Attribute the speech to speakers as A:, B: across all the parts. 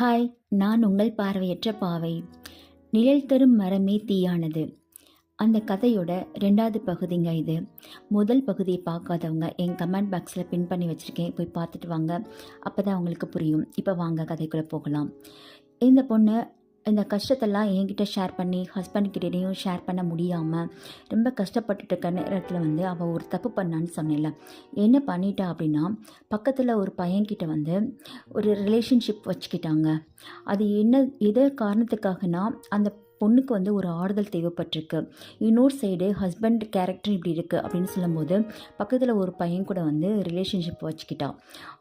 A: Hi நான் உங்கள் பார்வையற்ற பாவை. நிழல் தரும் மரமே தீயானது. அந்த கதையோட ரெண்டாவது பகுதிங்க இது. முதல் பகுதியை பார்க்காதவங்க என் கமெண்ட் பாக்ஸில் பின் பண்ணி வச்சுருக்கேன். போய் பார்த்துட்டு வாங்க. அப்போ தான் அவங்களுக்கு புரியும். இப்போ வாங்க கதைக்குள்ளே போகலாம். இந்த பொண்ணு இந்த கஷ்டத்தெல்லாம் என்கிட்ட ஷேர் பண்ணி ஹஸ்பண்ட்கிட்டேயும் ஷேர் பண்ண முடியாமல் ரொம்ப கஷ்டப்பட்டுட்டு இருக்க நேரத்தில் வந்து அவள் ஒரு தப்பு பண்ணான்னு சொன்னேன்ல. என்ன பண்ணிட்டா அப்படின்னா பக்கத்தில் ஒரு பையன்கிட்ட வந்து ஒரு ரிலேஷன்ஷிப் வச்சுக்கிட்டாங்க. அது என்ன எதை காரணத்துக்காகனா அந்த பொண்ணுக்கு வந்து ஒரு ஆறுதல் தேவைப்பட்டிருக்கு. இன்னொரு சைடு ஹஸ்பண்ட் கேரக்டர் இப்படி இருக்குது அப்படின்னு சொல்லும்போது பக்கத்தில் ஒரு பையன் கூட வந்து ரிலேஷன்ஷிப் வச்சுக்கிட்டா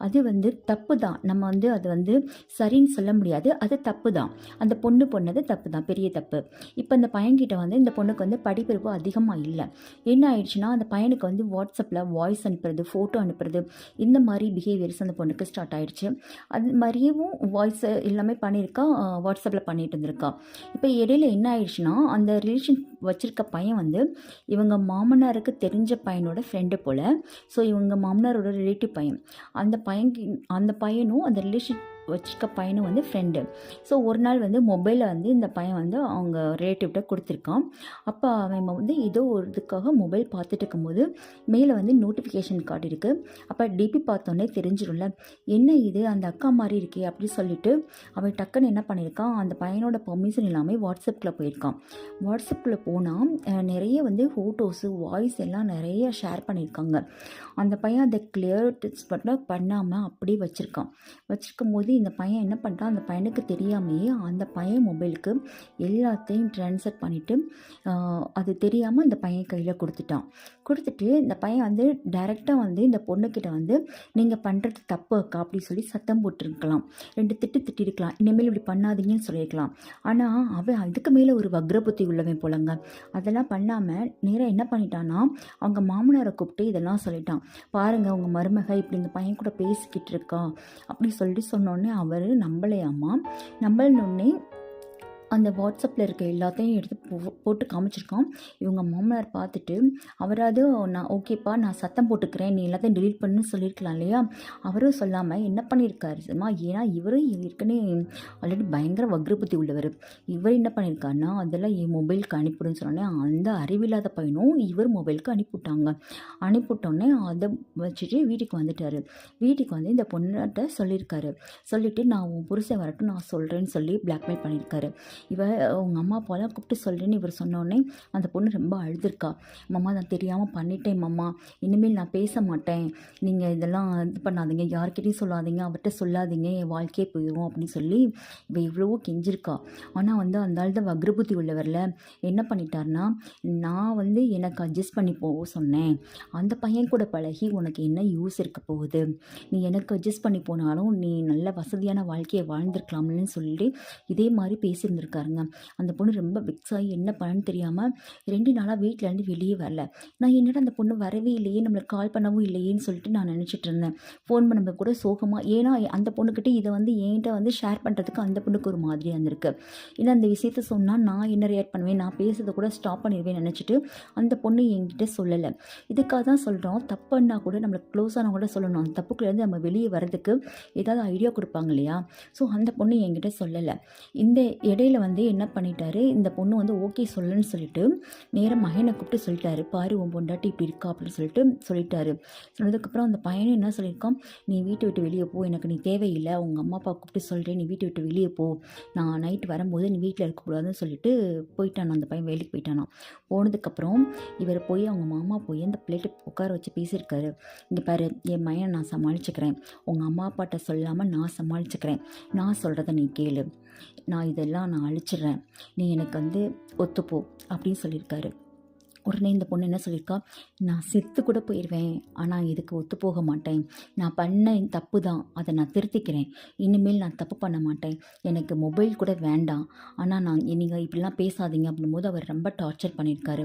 A: அது வந்து தப்பு தான் நம்ம வந்து அது வந்து சரின்னு சொல்ல முடியாது. அது தப்பு தான் அந்த பொண்ணு பொண்ணது தப்பு தான் பெரிய தப்பு. இப்போ அந்த பையன்கிட்ட வந்து இந்த பொண்ணுக்கு வந்து படிப்பிறப்பு அதிகமாக இல்லை. என்ன ஆயிடுச்சுன்னா அந்த பையனுக்கு வந்து வாட்ஸ்அப்பில் வாய்ஸ் அனுப்புறது ஃபோட்டோ அனுப்புறது இந்த மாதிரி பிஹேவியர்ஸ் அந்த பொண்ணுக்கு ஸ்டார்ட் ஆயிடுச்சு. அது மாதிரியும் வாய்ஸ் எல்லாமே பண்ணியிருக்கா வாட்ஸ்அப்பில் பண்ணிட்டு இருந்திருக்கா. இப்போ இடையில என்ன ஆயிடுச்சுன்னா அந்த ரிலேஷன் வச்சுருக்க பையன் வந்து இவங்க மாமனாருக்கு தெரிஞ்ச பையனோட ஃப்ரெண்டு போல் ஸோ இவங்க மாமனாரோட ரிலேட்டிவ் பையன். அந்த பையன் அந்த பையனும் அந்த ரிலேஷன் வச்சுக்க பையனும் வந்து ஃப்ரெண்டு ஸோ ஒரு நாள் வந்து மொபைலில் வந்து இந்த பையன் வந்து அவங்க ரிலேட்டிவ்கிட்ட கொடுத்துருக்கான். அப்போ அவன் வந்து ஏதோ ஒரு இதுக்காக மொபைல் பார்த்துட்டு இருக்கும்போது மேலே வந்து நோட்டிஃபிகேஷன் காட்டியிருக்கு அப்போ டிபி பார்த்தோன்னே தெரிஞ்சிடும்ல என்ன இது? அந்த அக்கா மாதிரி இருக்கே அப்படின்னு சொல்லிட்டு அவன் டக்குன்னு என்ன பண்ணியிருக்கான் அந்த பையனோட பர்மிஷன் இல்லாமல் வாட்ஸ்அப்பில் போயிருக்கான். வாட்ஸ்அப்பில் போனால் நிறைய வந்து ஃபோட்டோஸு வாய்ஸ் எல்லாம் நிறைய ஷேர் பண்ணியிருக்காங்க அந்த பையன் அதை கிளியர் மட்டும் பண்ணாமல் அப்படியே வச்சுருக்கான். வச்சுருக்கும் போது இந்த பையன் என்ன பண்ணிட்டான் அந்த பையனுக்கு தெரியாமையே அந்த பையன் மொபைலுக்கு எல்லாத்தையும் ட்ரான்ஸ்ஃபர் பண்ணிவிட்டு அது தெரியாமல் இந்த பையன் கையில் கொடுத்துட்டான். கொடுத்துட்டு இந்த பையன் வந்து டைரெக்டாக வந்து இந்த பொண்ணுக்கிட்ட வந்து நீங்கள் பண்ணுறது தப்பு அக்கா அப்படின்னு சொல்லி சத்தம் போட்டிருக்கலாம். ரெண்டு திட்டு திட்டிருக்கலாம். இனிமேல் இப்படி பண்ணாதீங்கன்னு சொல்லியிருக்கலாம். ஆனால் அவன் அதுக்கு மேலே ஒரு வக்ரபுத்தி உள்ளவன் போலங்க. அதெல்லாம் பண்ணாமல் நேராக என்ன பண்ணிட்டான்னா அவங்க மாமனாரை கூப்பிட்டு இதெல்லாம் சொல்லிட்டான். பாருங்கள் உங்கள் மருமக இப்படி இந்த பையன் கூட பேசிக்கிட்டு இருக்கா அப்படி சொல்லிட்டு சொன்னோன்னே அவர் நம்பலையாமா நம்பலனொன்னே அந்த வாட்ஸ்அப்பில் இருக்க எல்லாத்தையும் எடுத்து போ போட்டு காமிச்சிருக்கான். இவங்க மாமனார் பார்த்துட்டு அவராவது நான் ஓகேப்பா நான் சத்தம் போட்டுக்கிறேன் நீ எல்லாத்தையும் டிலீட் பண்ணுன்னு சொல்லியிருக்கலாம் இல்லையா? அவரும் சொல்லாமல் என்ன பண்ணியிருக்காரு சும்மா ஏன்னா இவரும் ஏற்கனவே ஆல்ரெடி பயங்கர வக்ரபுத்தி உள்ளவர். இவர் என்ன பண்ணியிருக்காருன்னா அதெல்லாம் என் மொபைலுக்கு அனுப்பிடுன்னு சொன்னோன்னே அந்த அறிவில்லாத பையனும் இவர் மொபைலுக்கு அனுப்பிவிட்டாங்க. அனுப்பிவிட்டோன்னே அதை வச்சுட்டு வீட்டுக்கு வந்துட்டார். வீட்டுக்கு வந்து இந்த பொண்ணாட்ட சொல்லியிருக்காரு. சொல்லிவிட்டு நான் உன் புருஷன் வரட்டும் நான் சொல்கிறேன்னு சொல்லி பிளாக்மெயில் பண்ணியிருக்காரு. இவ உங்கள் அம்மா அப்பாலாம் கூப்பிட்டு சொல்கிறேன்னு இவர் சொன்னோடனே அந்த பொண்ணு ரொம்ப அழுதுருக்கா. மம்மா நான் தெரியாமல் பண்ணிட்டேன் மாமா. இனிமேல் நான் பேச மாட்டேன். நீங்கள் இதெல்லாம் இது பண்ணாதீங்க. யார்கிட்டையும் சொல்லாதீங்க. அவர்கிட்ட சொல்லாதீங்க. என் வாழ்க்கையே போயிடும் அப்படின்னு சொல்லி இவ இவ்வளவோ கெஞ்சிருக்கா. ஆனால் வந்து அந்த ஆள் தான் வக்ரபுத்தி உள்ளவரில். என்ன பண்ணிட்டார்னா நான் வந்து எனக்கு அட்ஜஸ்ட் பண்ணி போக சொன்னேன். அந்த பையன் கூட பழகி உனக்கு என்ன யூஸ் இருக்க போகுது? நீ எனக்கு அட்ஜஸ்ட் பண்ணி போனாலும் நீ நல்ல வசதியான வாழ்க்கையை வாழ்ந்திருக்கலாம்னு சொல்லி இதே மாதிரி இருக்காருங்க. அந்த பொண்ணு ரொம்ப பிக்ஸ் ஆகி என்ன பண்ணன்னு தெரியாமல் ரெண்டு நாளாக வீட்டிலேருந்து வெளியே வரல. நான் என்னடா அந்த பொண்ணு வரவே இல்லையே நம்மளுக்கு கால் பண்ணவும் இல்லையேன்னு சொல்லிட்டு நான் நினச்சிட்டு இருந்தேன். ஃபோன் பண்ணும்போது கூட சோகமாக ஏன்னா அந்த பொண்ணுக்கிட்ட இதை வந்து என்கிட்ட வந்து ஷேர் பண்ணுறதுக்கு அந்த பொண்ணுக்கு ஒரு மாதிரியாக இருந்திருக்கு. ஏன்னா அந்த விஷயத்த சொன்னால் நான் என்ன ரியாக்ட் பண்ணுவேன் நான் பேசுறதை கூட ஸ்டாப் பண்ணிடுவேன் நினச்சிட்டு அந்த பொண்ணு என்கிட்ட சொல்லலை. இதுக்காக தான் சொல்கிறோம் தப்புன்னா கூட நம்மளுக்கு க்ளோஸான கூட சொல்லணும். அந்த தப்புக்குள்ளேருந்து நம்ம வெளியே வரதுக்கு ஏதாவது ஐடியா கொடுப்பாங்க இல்லையா? ஸோ அந்த பொண்ணு என்கிட்ட சொல்லலை. இந்த இடையில வந்து என்ன பண்ணிட்டாரு? இந்த பொண்ணு வந்து ஓகே சொல்லுன்னு சொல்லிட்டு நேராக மகனை கூப்பிட்டு சொல்லிட்டாரு. பாரு உன் பொண்டாட்டி இப்படி இருக்கா அப்படின்னு சொல்லிட்டு சொல்லிட்டாரு. சொன்னதுக்கப்புறம் அந்த பையனும் என்ன சொல்லியிருக்கான்? நீ வீட்டை விட்டு வெளியே போ எனக்கு நீ தேவையில்லை. உங்கள் அம்மா அப்பா கூப்பிட்டு சொல்கிறேன் நீ வீட்டை விட்டு வெளியே போ. நான் நைட் வரும்போது நீ வீட்டில் இருக்கக்கூடாதுன்னு சொல்லிட்டு போயிட்டானோ. அந்த பையன் வேலைக்கு போயிட்டானோ? போனதுக்கப்புறம் இவர் போய் அவங்க மாமா போய் அந்த பிள்ளைகிட்ட உட்கார வச்சு பேசியிருக்காரு. இங்கே பாரு என் மையனை நான் சமாளிச்சுக்கிறேன். உங்கள் அம்மா அப்பாட்ட சொல்லாமல் நான் சமாளிச்சுக்கிறேன். நான் சொல்கிறத நீ கேளு. நான் இதெல்லாம் நான் அழிச்சிடுறேன். நீ எனக்கு வந்து ஒத்துப்போ அப்படின்னு சொல்லியிருக்காரு. உடனே இந்த பொண்ணு என்ன சொல்லியிருக்கா நான் செத்து கூட போயிடுவேன் ஆனால் இதுக்கு ஒத்து போக மாட்டேன். நான் பண்ண தப்பு தான் அதை நான் திருத்திக்கிறேன். இனிமேல் நான் தப்பு பண்ண மாட்டேன். எனக்கு மொபைல் கூட வேண்டாம். ஆனால் நான் நீங்கள் இப்படிலாம் பேசாதீங்க அப்படின்போது அவர் ரொம்ப டார்ச்சர் பண்ணியிருக்காரு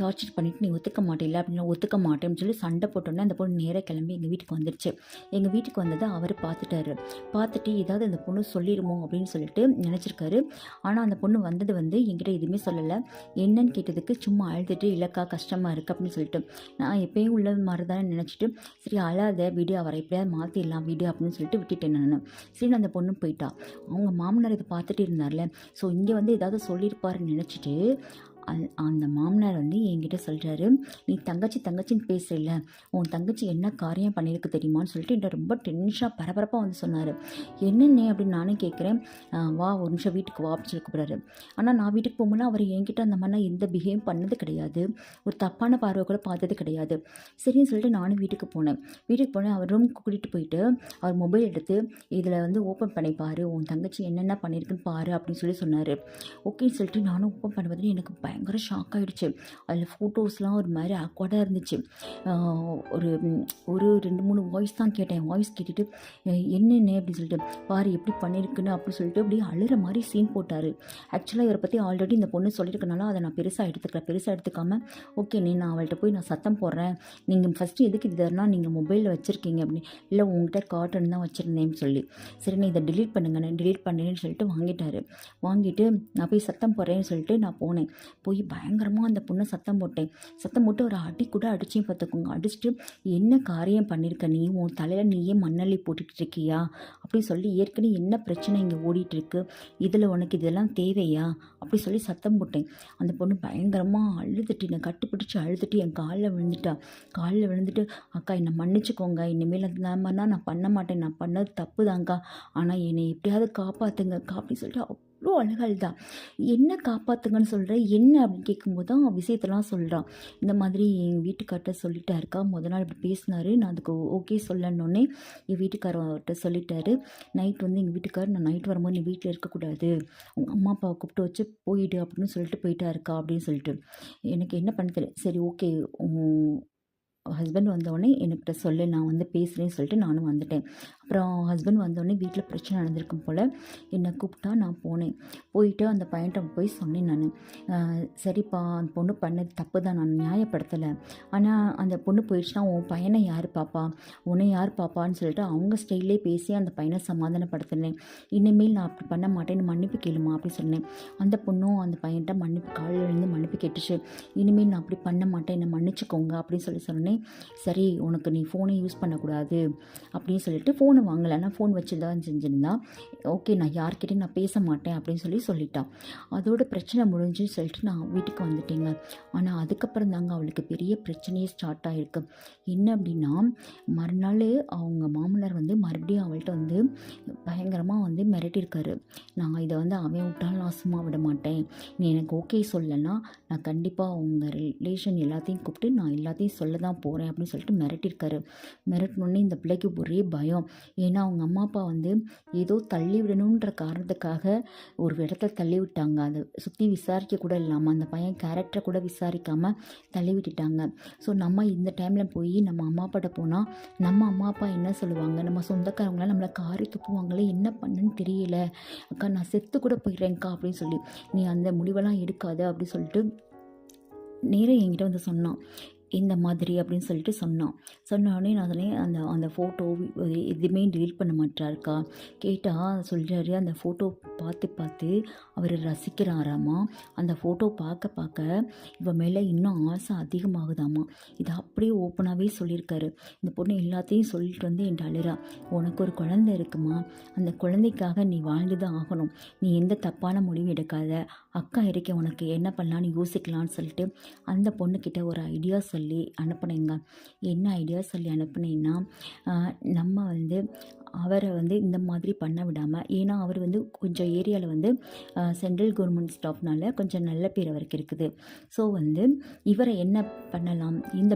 A: டார்ச்சர் பண்ணிவிட்டு நீ ஒத்துக்க மாட்டேல அப்படின்னா ஒத்துக்க மாட்டேன்னு சொல்லி சண்டை போட்டோன்னே அந்த பொண்ணு நேராக கிளம்பி எங்கள் வீட்டுக்கு வந்துடுச்சு எங்கள் வீட்டுக்கு வந்ததை அவர் பார்த்துட்டாரு. பார்த்துட்டு ஏதாவது அந்த பொண்ணு சொல்லிடுமோ அப்படின்னு சொல்லிட்டு நினச்சிருக்காரு. ஆனால் அந்த பொண்ணு வந்தது வந்து என்கிட்ட எதுவுமே சொல்லலை. என்னன்னு கேட்டதுக்கு சும்மா அழுதுட்டு இல்லைக்கா கஷ்டமாக இருக்குது அப்படின்னு சொல்லிட்டு. நான் எப்பயும் உள்ள மாதிரி தானே நினச்சிட்டு சரி அழாத வீடு அவரை எப்படியாவது மாற்றிடலாம் வீடு அப்படின்னு சொல்லிட்டு விட்டுட்டேன் நான். சரி அந்த பொண்ணு போயிட்டா. அவங்க மாமனார் இதை பார்த்துட்டு இருந்தார்ல. ஸோ இங்கே வந்து ஏதாவது சொல்லியிருப்பாருன்னு நினச்சிட்டு அந்த மாமனார் வந்து என்கிட்ட சொல்கிறாரு நீ தங்கச்சி தங்கச்சின்னு பேசுறில்ல உன் தங்கச்சி என்ன காரியம் பண்ணியிருக்கு தெரியுமான்னு சொல்லிட்டு என்கிட்ட ரொம்ப டென்ஷனாக பரபரப்பாக வந்து சொன்னார். என்னென்ன அப்படின்னு நானும் கேட்குறேன் வா ஒரு நிமிஷம் வீட்டுக்கு வா அப்படின்னு சொல்லி கூப்பிட்றாரு. ஆனால் நான் வீட்டுக்கு போகும்போது அவர் என்கிட்ட அந்த மாதிரிலாம் எந்த பிஹேவ் பண்ணது கிடையாது. ஒரு தப்பான பார்வை கூட பார்த்தது கிடையாது. சரின்னு சொல்லிட்டு நானும் வீட்டுக்கு போனேன். வீட்டுக்கு போனேன் அவர் ரூமுக்கு கூட்டிகிட்டு போயிட்டு அவர் மொபைல் எடுத்து இதில் வந்து ஓப்பன் பண்ணி பாரு உன் தங்கச்சி என்னென்ன பண்ணியிருக்குன்னு பாரு அப்படின்னு சொல்லி சொன்னார். ஓகேன்னு சொல்லிட்டு நானும் ஓப்பன் பண்ணும்போது எனக்கு பயங்கர ஷாக் ஆகிடுச்சு அதில் ஃபோட்டோஸ்லாம் ஒரு மாதிரி ஆக்வர்டாக இருந்துச்சு. ஒரு ஒரு ரெண்டு மூணு வாய்ஸ் தான் கேட்டேன். வாய்ஸ் கேட்டுட்டு என்னென்ன? அப்படின்னு சொல்லிட்டு பாரு எப்படி பண்ணியிருக்குன்னு அப்படி சொல்லிட்டு அப்படியே அழுகிற மாதிரி சீன் போட்டார். ஆக்சுவலாக இவரை பற்றி ஆல்ரெடி இந்த பொண்ணு சொல்லியிருக்கனால அதை நான் பெருசாக எடுத்துக்கல. பெருசாக எடுத்துக்காம ஓகே நீ நான் அவள்கிட்ட போய் நான் சத்தம் போடுறேன். நீங்கள் ஃபஸ்ட்டு எதுக்கு இதெல்லாம் நீங்கள் மொபைலில் வச்சுருக்கீங்க அப்படின்னு. இல்லை உங்கள்கிட்ட காட்டன் தான் வச்சுருந்தேன்னு சொல்லி. சரி நான் இதை டிலீட் பண்ணுங்க நான் டிலீட் பண்ணேன்னு சொல்லிட்டு வாங்கிட்டாரு. வாங்கிட்டு நான் போய் சத்தம் போடுறேன்னு சொல்லிட்டு நான் போனேன். போய் பயங்கரமாக அந்த பொண்ணை சத்தம் போட்டேன். சத்தம் போட்டு ஒரு அடி கூட அடிச்சேன் பார்த்துக்கோங்க. அடிச்சுட்டு என்ன காரியம் பண்ணியிருக்க நீ? உன் தலையில் நீயே மண்ணள்ளி போட்டுக்கிட்டு இருக்கியா? அப்படி சொல்லி ஏற்கனவே என்ன பிரச்சனை இங்கே ஓடிட்டு இருக்கு? இதில் உனக்கு இதெல்லாம் தேவையா? அப்படி சொல்லி சத்தம் போட்டேன். அந்த பொண்ணு பயங்கரமாக அழுதுட்டு என்னை கட்டுப்பிடிச்சு அழுதுட்டு என் காலில் விழுந்துட்டா. காலில் விழுந்துட்டு அக்கா என்னை மன்னிச்சுக்கோங்க. இனிமேல் அந்த மாதிரிலாம் நான் பண்ண மாட்டேன். நான் பண்ணது தப்பு தாங்க்கா ஆனால் என்னை எப்படியாவது காப்பாற்றுங்க அப்படி சொல்லிட்டு ரொம்ப அழகாள் தான். என்ன காப்பாற்றுங்கன்னு சொல்கிற என்ன? அப்படின்னு கேட்கும்போது தான் விஷயத்தெல்லாம் சொல்கிறான் இந்த மாதிரி எங்கள் வீட்டுக்கார்ட்ட சொல்லிட்டா இருக்கா முத நாள் இப்படி பேசினாரு. நான் அதுக்கு ஓகே சொல்லணுன்னே என் வீட்டுக்காரர்கிட்ட சொல்லிட்டாரு. நைட் வந்து எங்கள் வீட்டுக்காரர் நான் நைட் வரும்போது நீ வீட்டில் இருக்கக்கூடாது. உங்கள் அம்மா அப்பாவை கூப்பிட்டு வச்சு போயிடு அப்படின்னு சொல்லிட்டு போயிட்டா இருக்கா அப்படின்னு சொல்லிட்டு. எனக்கு என்ன பண்ண தெரியல சரி ஓகே. ஹஸ்பண்ட் வந்தோடனே என்கிட்ட சொல்லு நான் வந்து பேசுகிறேன்னு சொல்லிட்டு நானும் வந்துட்டேன். அப்புறம் ஹஸ்பண்ட் வந்தோடனே வீட்டில் பிரச்சனை நடந்திருக்கும் போல் என்னை கூப்பிட்டா நான் போனேன். போயிட்டு அந்த பையன்கிட்ட போய் சொன்னேன் நான். சரிப்பா அந்த பொண்ணு பண்ணது தப்பு தான் நான் நியாயப்படுத்தலை. ஆனால் அந்த பொண்ணு போயிடுச்சுன்னா உன் பையனை யார் பாப்பா? உன்னை யார் பாப்பான்னு சொல்லிட்டு அவங்க ஸ்டைல்லே பேசி அந்த பையனை சமாதானப்படுத்தினேன். இனிமேல் நான் அப்படி பண்ண மாட்டேன்னு மன்னிப்பு கேளுமா? அப்படி சொன்னேன். அந்த பொண்ணும் அந்த பையன்கிட்ட மன்னிப்பு காலையில் இருந்து மன்னிப்பு கேட்டுச்சு. இனிமேல் நான் அப்படி பண்ண மாட்டேன் என்னை மன்னிச்சுக்கோங்க அப்படின்னு சொல்லி சொன்னேன். சரி உனக்கு நீ ஃபோனை யூஸ் பண்ணக்கூடாது அப்படின்னு சொல்லிட்டு ஃபோனை ஃபோனை வாங்கலைன்னா ஃபோன் வச்சு தான் செஞ்சுருந்தா. ஓகே நான் யார்கிட்டையும் நான் பேச மாட்டேன் அப்படின்னு சொல்லி சொல்லிட்டான் அதோட பிரச்சனை முடிஞ்சுன்னு சொல்லிட்டு நான் வீட்டுக்கு வந்துட்டேங்க. ஆனால் அதுக்கப்புறம் தாங்க அவளுக்கு பெரிய பிரச்சனையே ஸ்டார்ட் ஆகிருக்கு என்ன அப்படின்னா மறுநாள் அவங்க மாமனார் வந்து மறுபடியும் அவள்கிட்ட வந்து பயங்கரமாக வந்து மிரட்டியிருக்காரு. நான் இதை வந்து அவன் விட்டாலும் நான் சும்மா விட மாட்டேன். நீ எனக்கு ஓகே சொல்லலைன்னா நான் கண்டிப்பாக அவங்க ரிலேஷன் எல்லாத்தையும் கூப்பிட்டு நான் எல்லாத்தையும் சொல்ல தான் போகிறேன் அப்படின்னு சொல்லிட்டு மிரட்டியிருக்காரு. மிரட்டினோடனே இந்த பிள்ளைக்கு ஒரே பயம். ஏன்னா அவங்க அம்மா அப்பா வந்து ஏதோ தள்ளி விடணுன்ற காரணத்துக்காக ஒரு இடத்துல தள்ளி விட்டாங்க. அதை சுற்றி விசாரிக்க கூட இல்லாமல் அந்த பையன் கேரக்டரை கூட விசாரிக்காமல் தள்ளி விட்டுட்டாங்க. ஸோ நம்ம இந்த டைமில் போய் நம்ம அம்மா அப்பாட்ட போனால் நம்ம அம்மா அப்பா என்ன சொல்லுவாங்க? நம்ம சொந்தக்காரங்களாம் நம்மளை காரி துப்புவாங்களே என்ன பண்ணுன்னு தெரியல. அக்கா நான் செத்து கூட போயிடுறேன்க்கா அப்படின்னு சொல்லி நீ அந்த முடிவெல்லாம் எடுக்காத அப்படின்னு சொல்லிட்டு நேராக என்கிட்ட வந்து சொன்னான். இந்த மாதிரி அப்படின்னு சொல்லிட்டு சொன்னான். சொன்னோடனே நான் சொன்னேன் அந்த அந்த ஃபோட்டோ எதுவுமே டீல் பண்ண மாட்டாருக்கா? கேட்டால் சொல்கிறாரு அந்த ஃபோட்டோ பார்த்து பார்த்து அவர் ரசிக்கிறாராமா? அந்த ஃபோட்டோ பார்க்க பார்க்க இவன் மேலே இன்னும் ஆசை அதிகமாகுதாமா? இதை அப்படியே ஓப்பனாகவே சொல்லியிருக்காரு இந்த பொண்ணு எல்லாத்தையும் சொல்லிட்டு வந்து என் அழுறா. உனக்கு ஒரு குழந்தை இருக்குமா? அந்த குழந்தைக்காக நீ வாழ்ந்து தான் ஆகணும். நீ எந்த தப்பான முடிவும் எடுக்காத. அக்கா இருக்க உனக்கு என்ன பண்ணலான்னு யோசிக்கலாம்னு சொல்லிட்டு அந்த பொண்ணுக்கிட்ட ஒரு ஐடியா சொல்லி அனுப்புனேங்க. என்ன ஐடியா சொல்லி அனுப்புனேன்னா நம்ம வந்து அவரை வந்து இந்த மாதிரி பண்ண விடாமல் ஏன்னா அவர் வந்து கொஞ்சம் ஏரியாவில் வந்து சென்ட்ரல் கவர்மெண்ட் ஸ்டாஃப்னால கொஞ்சம் நல்ல பேர் அவருக்கு இருக்குது. ஸோ வந்து இவரை என்ன பண்ணலாம்? இந்த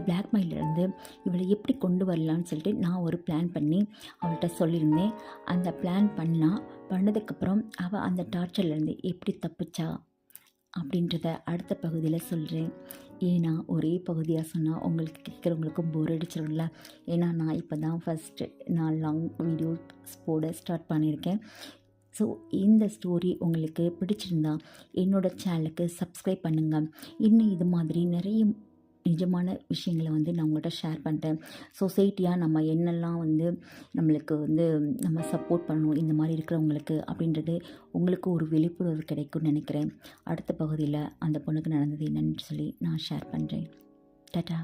A: இருந்து இவளை எப்படி கொண்டு வரலாம்னு சொல்லிட்டு நான் ஒரு பிளான் பண்ணி அவள்கிட்ட சொல்லியிருந்தேன். அந்த பிளான் பண்ணால் பண்ணதுக்கப்புறம் அவள் அந்த டார்ச்சர்லேருந்து எப்படி தப்பிச்சா? அப்படின்றத அடுத்த பகுதியில் சொல்கிறேன் ஏன்னா ஒரே பகுதியாக சொன்னால் உங்களுக்கு கேட்குறவங்களுக்கும் போர் அடிச்சிடும்ல ஏன்னா நான் இப்போ தான் ஃபஸ்ட்டு நான் லாங் வீடியோஸ் போட ஸ்டார்ட் பண்ணியிருக்கேன். ஸோ இந்த ஸ்டோரி உங்களுக்கு பிடிச்சிருந்தா என்னோடய சேனலுக்கு சப்ஸ்கிரைப் பண்ணுங்கள் இன்னும் இது மாதிரி நிறைய நிஜமான விஷயங்களை வந்து நான் உங்கள்கிட்ட ஷேர் பண்ணிட்டேன். சொசைட்டியாக நம்ம என்னெல்லாம் வந்து நம்மளுக்கு வந்து நம்ம சப்போர்ட் பண்ணணும் இந்த மாதிரி இருக்கிறவங்களுக்கு அப்படின்றது உங்களுக்கு ஒரு விழிப்புணர்வு கிடைக்கும்னு நினைக்கிறேன். அடுத்த பகுதியில் அந்த பொண்ணுக்கு நடந்தது என்னன்னு சொல்லி நான் ஷேர் பண்ணுறேன் டாட்டா.